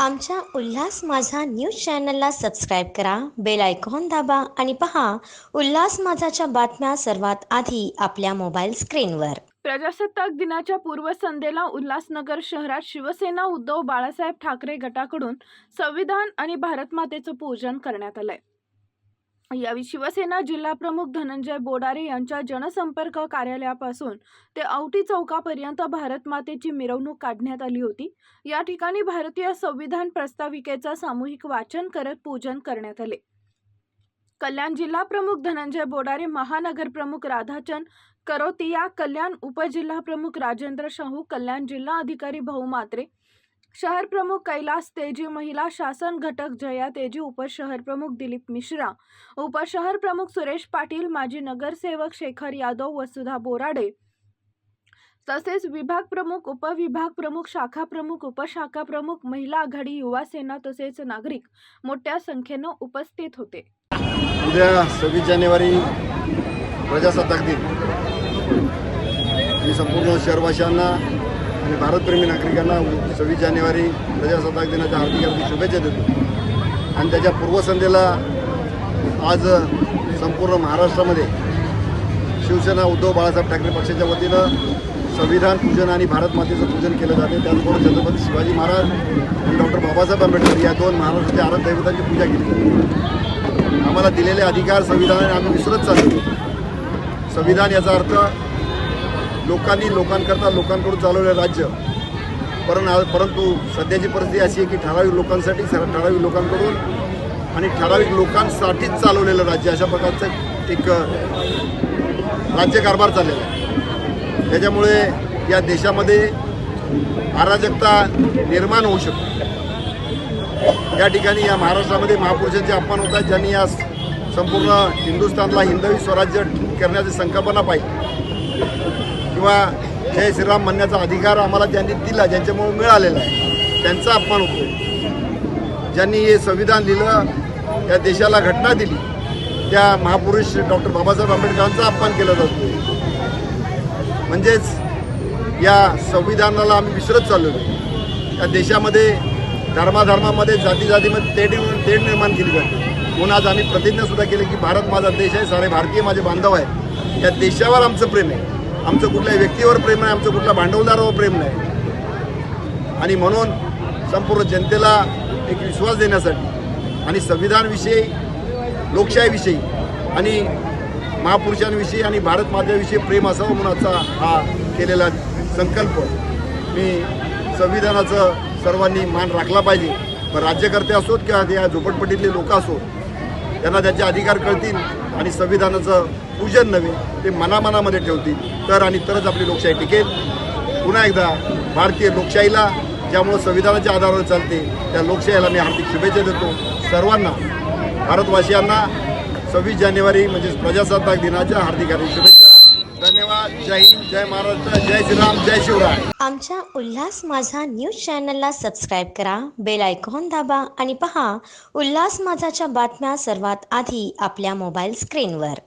आमच्या उल्हास माझा न्यूज चॅनलला सबस्क्राईब करा बेल आयकॉन दाबा आणि पहा उल्हास माझाच्या बातम्या सर्वात आधी आपल्या मोबाईल स्क्रीनवर. प्रजासत्ताक दिनाच्या पूर्वसंध्येला उल्हासनगर शहरात शिवसेना उद्धव बाळासाहेब ठाकरे गटाकडून संविधान आणि भारतमातेचं पूजन करण्यात आलंय. यावेळी शिवसेना जिल्हाप्रमुख धनंजय बोडारे यांच्या जनसंपर्क कार्यालयापासून ते औटी चौकापर्यंत भारतमातेची मिरवणूक काढण्यात आली होती. या ठिकाणी भारतीय संविधान प्रस्ताविकेचं सामूहिक वाचन करत पूजन करण्यात आले. कल्याण जिल्हा प्रमुख धनंजय बोडारे महानगर प्रमुख राधाचंद करोतिया कल्याण उपजिल्हा प्रमुख राजेंद्र शाहू कल्याण जिल्हा अधिकारी भाऊ मात्रे शहर प्रमुख कैलास तेजी महिला शासन घटक जया तेजी उपशहर प्रमुख दिलीप मिश्रा उपशहर प्रमुख सुरेश पाटील माजी नगरसेवक शेखर यादव वसुधा बोराडे. तसेच विभाग प्रमुख उपविभाग प्रमुख शाखा प्रमुख उपशाखा प्रमुख महिला आघाडी युवा सेना तसेच नागरिक मोठ्या संख्येनं उपस्थित होते. उद्या सव्वीस जानेवारी प्रजासत्ताक दिन. मी संपूर्ण शहरवाशांना आणि भारतप्रेमी नागरिकांना सव्वीस जानेवारी प्रजासत्ताक दिनाच्या हार्दिक हार्दिक शुभेच्छा देतो. आणि त्याच्या पूर्वसंध्येला आज संपूर्ण महाराष्ट्रामध्ये शिवसेना उद्धव बाळासाहेब ठाकरे पक्षाच्या वतीनं संविधान पूजन आणि भारत मातेचं पूजन केलं जाते. त्याचबरोबर छत्रपती शिवाजी महाराज आणि डॉक्टर बाबासाहेब आंबेडकर या दोन महाराष्ट्राच्या आराध्य दैवतांची पूजा केली जाते. आम्हाला दिलेले अधिकार संविधानाने आम्ही विसरत चाललो. संविधान याचा अर्थ लोकांनी लोकांकरता लोकांकडून चालवलेलं राज्य. परं परंतु सध्याची परिस्थिती अशी आहे की ठराविक लोकांसाठी ठराविक लोकांकडून आणि ठराविक लोकांसाठीच चालवलेलं राज्य अशा प्रकारचं एक राज्यकारभार चाललेला आहे. त्याच्यामुळे या देशामध्ये अराजकता निर्माण होऊ शकते. या ठिकाणी या महाराष्ट्रामध्ये महापुरुषांचे अपमान होतात ज्यांनी या संपूर्ण हिंदुस्थानला हिंदवी स्वराज्य करण्याची संकल्पना पाहिजे किंवा जय श्रीराम म्हणण्याचा अधिकार आम्हाला ज्यांनी दिला ज्यांच्यामुळे मिळालेला आहे. त्यांचा अपमान होतो ज्यांनी हे संविधान लिहिलं त्या देशाला घटना दिली त्या महापुरुष डॉक्टर बाबासाहेब आंबेडकरांचा अपमान केला जातो म्हणजेच या संविधानाला आम्ही विसरत चाललो त्या देशामध्ये धर्माधर्मामध्ये जाती जातीमध्ये तेढ तेढ निर्माण केली जाते म्हणून आज आम्ही प्रतिज्ञासुद्धा केली की भारत माझा देश आहे सारे भारतीय माझे बांधव आहे या देशावर आमचं प्रेम आहे. आमचं कुठल्याही व्यक्तीवर प्रेम नाही आमचं कुठल्या भांडवलदारावर प्रेम नाही. आणि म्हणून संपूर्ण जनतेला एक विश्वास देण्यासाठी आणि संविधानविषयी लोकशाहीविषयी आणि महापुरुषांविषयी आणि भारत मातेविषयी प्रेम असावं म्हणून आजचा हा केलेला संकल्प मी संविधानाचं सर्वांनी मान राखला पाहिजे. पण राज्यकर्ते असोत किंवा त्या झोपडपट्टीतले लोक असोत त्यांना त्यांचे अधिकार कळतील आणि संविधानाचं पूजन नव्हे ते मनामनामध्ये ठेवतील. तर आणि तरच आपली लोकशाही टिकेल. पुन्हा एकदा भारतीय लोकशाहीला ज्यामुळं संविधानाच्या आधारावर चालते त्या लोकशाहीला मी हार्दिक शुभेच्छा देतो. सर्वांना भारतवासियांना सव्वीस जानेवारी म्हणजेच प्रजासत्ताक दिनाच्या हार्दिक हार्दिक शुभेच्छा. धन्यवाद. जय हिंद जय महाराष्ट्र जय श्रीराम जय शिवराय. आमच्या उल्हास माझा न्यूज चॅनलला सबस्क्राईब करा बेल आयकॉन दाबा आणि पहा उल्हास माझाच्या बातम्या सर्वात आधी आपल्या मोबाईल स्क्रीनवर.